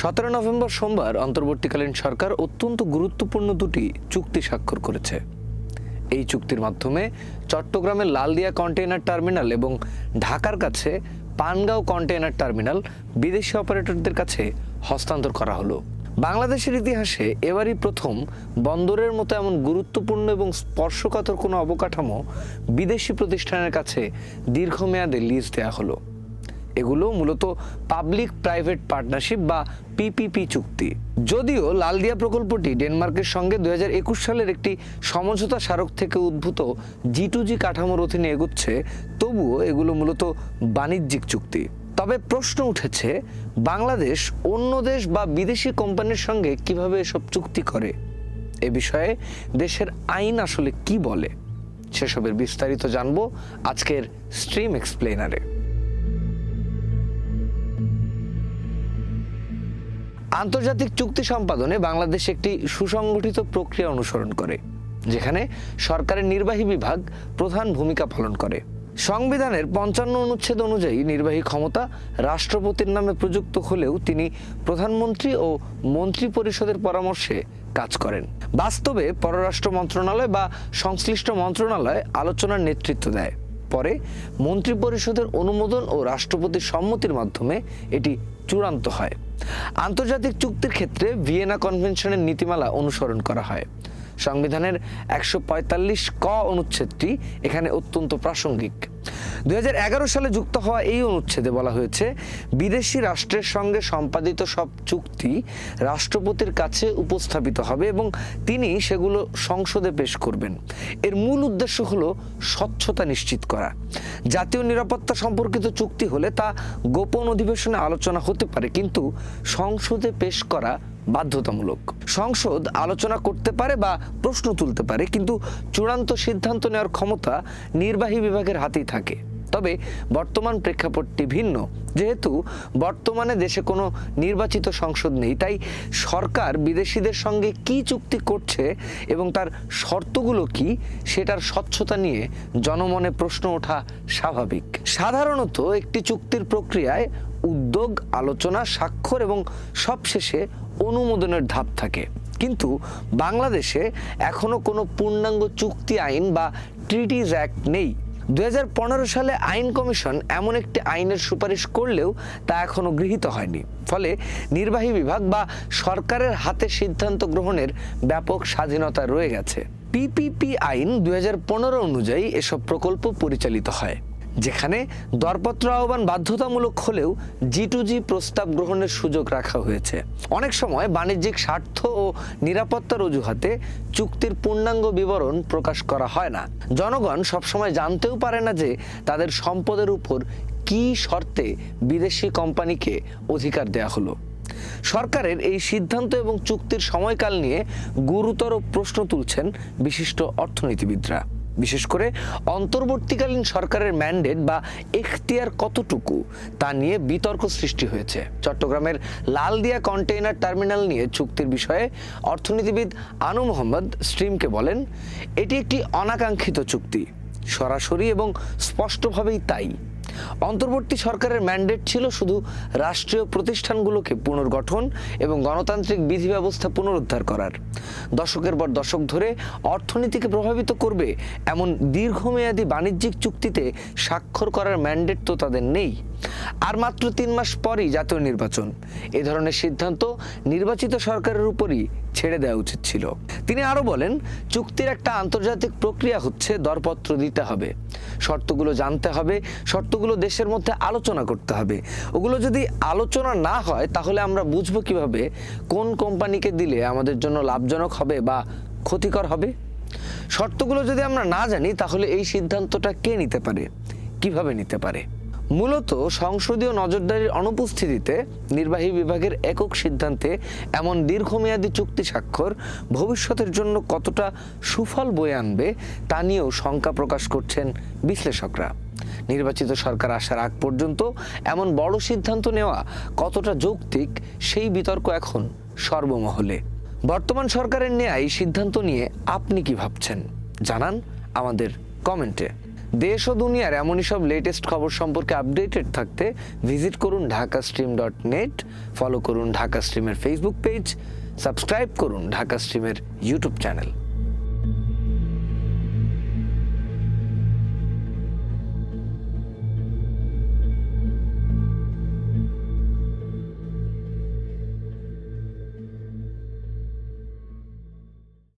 সতেরো নভেম্বর সোমবার অন্তর্বর্তীকালীন সরকার অত্যন্ত গুরুত্বপূর্ণ দুটি চুক্তি স্বাক্ষর করেছে। এই চুক্তির মাধ্যমে চট্টগ্রামের লালদিয়া কন্টেইনার টার্মিনাল এবং ঢাকার কাছে পানগাঁও কন্টেইনার টার্মিনাল বিদেশি অপারেটরদের কাছে হস্তান্তর করা হলো। বাংলাদেশের ইতিহাসে এবারই প্রথম বন্দরের মতো এমন গুরুত্বপূর্ণ এবং স্পর্শকাতর কোনো অবকাঠামো বিদেশি প্রতিষ্ঠানের কাছে দীর্ঘমেয়াদে লিজ দেওয়া হলো। এগুলো মূলত পাবলিক প্রাইভেট পার্টনারশিপ বা পিপিপি চুক্তি। যদিও লালদিয়া প্রকল্পটি ডেনমার্কের সঙ্গে দুই হাজার একুশ সালের একটি সমঝোতা স্মারক থেকে উদ্ভূত জি টু জি কাঠামোর অধীনে এগুচ্ছে, তবুও এগুলো মূলত বাণিজ্যিক চুক্তি। তবে প্রশ্ন উঠেছে, বাংলাদেশ অন্য দেশ বা বিদেশি কোম্পানির সঙ্গে কীভাবে এসব চুক্তি করে? এ বিষয়ে দেশের আইন আসলে কি বলে? সেসবের বিস্তারিত জানব আজকের স্ট্রিম এক্সপ্লেনারে আন্তর্জাতিক চুক্তি সম্পাদনে বাংলাদেশ একটি সুসংগঠিত প্রক্রিয়া অনুসরণ করে, যেখানে সরকারের নির্বাহী বিভাগ প্রধান ভূমিকা পালন করে। সংবিধানের পঞ্চান্ন অনুচ্ছেদ অনুযায়ী নির্বাহী ক্ষমতা রাষ্ট্রপতির নামে প্রযুক্ত হলেও তিনি প্রধানমন্ত্রী ও মন্ত্রী পরিষদের পরামর্শে কাজ করেন। বাস্তবে পররাষ্ট্র মন্ত্রণালয় বা সংশ্লিষ্ট মন্ত্রণালয় আলোচনার নেতৃত্ব দেয়। পরে মন্ত্রী পরিষদের অনুমোদন ও রাষ্ট্রপতির সম্মতির মাধ্যমে এটি চূড়ান্ত হয়। আন্তর্জাতিক চুক্তির ক্ষেত্রে ভিয়েনা কনভেনশনের নীতিমালা অনুসরণ করা হয়। সংবিধানের একশো পঁয়তাল্লিশ ক অনুচ্ছেদটি এখানে অত্যন্ত প্রাসঙ্গিক। দু হাজার এগারো সালে যুক্ত হওয়া এই অনুচ্ছেদে বলা হয়েছে, বিদেশি রাষ্ট্রের সঙ্গে সম্পাদিত সব চুক্তি রাষ্ট্রপতির কাছে উপস্থাপিত হবে এবং তিনি সেগুলো সংসদে পেশ করবেন। এর মূল উদ্দেশ্য হলো স্বচ্ছতা নিশ্চিত করা। জাতীয় নিরাপত্তা সম্পর্কিত চুক্তি হলে তা গোপন অধিবেশনে আলোচনা হতে পারে, কিন্তু সংসদে পেশ করা বাধ্যতামূলক। সংসদ আলোচনা করতে পারে বা প্রশ্ন তুলতে পারে, কিন্তু চূড়ান্ত সিদ্ধান্ত নেওয়ার ক্ষমতা নির্বাহী বিভাগের হাতেই থাকে। তবে বর্তমান প্রেক্ষাপটটি ভিন্ন। যেহেতু বর্তমানে দেশে কোনো নির্বাচিত সংসদ নেই, তাই সরকার বিদেশিদের সঙ্গে কি চুক্তি করছে এবং তার শর্তগুলো কি, সেটার স্বচ্ছতা নিয়ে জনমনে প্রশ্ন ওঠা স্বাভাবিক। সাধারণত একটি চুক্তির প্রক্রিয়ায় উদ্যোগ, আলোচনা, স্বাক্ষর এবং সবশেষে অনুমোদনের ধাপ থাকে। কিন্তু বাংলাদেশে এখনও কোনো পূর্ণাঙ্গ চুক্তি আইন বা ট্রিটিজ অ্যাক্ট নেই। দু হাজার পনেরো সালে আইন কমিশন এমন একটি আইনের সুপারিশ করলেও তা এখনও গৃহীত হয়নি। ফলে নির্বাহী বিভাগ বা সরকারের হাতে সিদ্ধান্ত গ্রহণের ব্যাপক স্বাধীনতা রয়ে গেছে। পিপিপি আইন দুই হাজার পনেরো অনুযায়ী এসব প্রকল্প পরিচালিত হয়। যেখানে দরপত্র আহ্বান বাধ্যতামূলক হলেও জি টু জি প্রস্তাব গ্রহণের সুযোগ রাখা হয়েছে। অনেক সময় বাণিজ্যিক স্বার্থ ও নিরাপত্তার অজুহাতে চুক্তির পূর্ণাঙ্গ বিবরণ প্রকাশ করা হয় না। জনগণ সবসময় জানতেও পারে না যে তাদের সম্পদের উপর কী শর্তে বিদেশি কোম্পানিকে অধিকার দেয়া হলো। সরকারের এই সিদ্ধান্ত এবং চুক্তির সময়কাল নিয়ে গুরুতর প্রশ্ন তুলছেন বিশিষ্ট অর্থনীতিবিদরা। বিশেষ করে অন্তর্বর্তীকালীন সরকারের ম্যান্ডেট বা এখতিয়ার কতটুকু তা নিয়ে বিতর্ক সৃষ্টি হয়েছে। চট্টগ্রামের লালদিয়া কন্টেইনার টার্মিনাল নিয়ে চুক্তির বিষয়ে অর্থনীতিবিদ আনু মোহাম্মদ স্ট্রিমকে বলেন, এটি একটি অনাকাঙ্ক্ষিত চুক্তি। সরাসরি এবং স্পষ্টভাবেই তাই। অন্তর্বর্তী সরকারের ম্যান্ডেট ছিল শুধু রাষ্ট্রীয় প্রতিষ্ঠানগুলোকে পুনর্গঠন এবং গণতান্ত্রিক বিধি ব্যবস্থা পুনরুদ্ধার করার। দশকের পর দশক ধরে অর্থনীতিকে প্রভাবিত করবে এমন দীর্ঘমেয়াদী বাণিজ্যিক চুক্তিতে স্বাক্ষর করার ম্যান্ডেট তো তাদের নেই। আর মাত্র তিন মাস পরই জাতীয় নির্বাচন। এ ধরনের সিদ্ধান্ত নির্বাচিত সরকারের উপরই ছেড়ে দেওয়া উচিত ছিল। তিনি আরও বলেন, চুক্তির একটা আন্তর্জাতিক প্রক্রিয়া হচ্ছে দরপত্র দিতে হবে। শর্তগুলো জানতে হবে, শর্তগুলো দেশের মধ্যে আলোচনা করতে হবে। ওগুলো যদি আলোচনা না হয়, তাহলে আমরা বুঝব কীভাবে কোন কোম্পানিকে দিলে আমাদের জন্য লাভজনক হবে বা ক্ষতিকর হবে। শর্তগুলো যদি আমরা না জানি, তাহলে এই সিদ্ধান্তটা কে নিতে পারে? কীভাবে নিতে পারে? মূলত সংসদীয় নজরদারির অনুপস্থিতিতে নির্বাহী বিভাগের একক সিদ্ধান্তে এমন দীর্ঘমেয়াদী চুক্তি স্বাক্ষর ভবিষ্যতের জন্য কতটা সুফল বয়ে আনবে তা নিয়েও শঙ্কা প্রকাশ করছেন বিশ্লেষকরা। নির্বাচিত সরকার আসার আগ পর্যন্ত এমন বড় সিদ্ধান্ত নেওয়া কতটা যৌক্তিক সেই বিতর্ক এখন সর্বমহলে। বর্তমান সরকারের নেয়া এই সিদ্ধান্ত নিয়ে আপনি কি ভাবছেন? জানান আমাদের কমেন্টে। দেশ ও দুনিয়ার এমনই সব লেটেস্ট খবর সম্পর্কে আপডেটেড থাকতে ভিজিট করুন Dhaka stream dot net follow করুন ঢাকা স্ট্রিমের ফেসবুক পেজ সাবস্ক্রাইব করুন ঢাকা স্ট্রিমের ইউটিউব চ্যানেল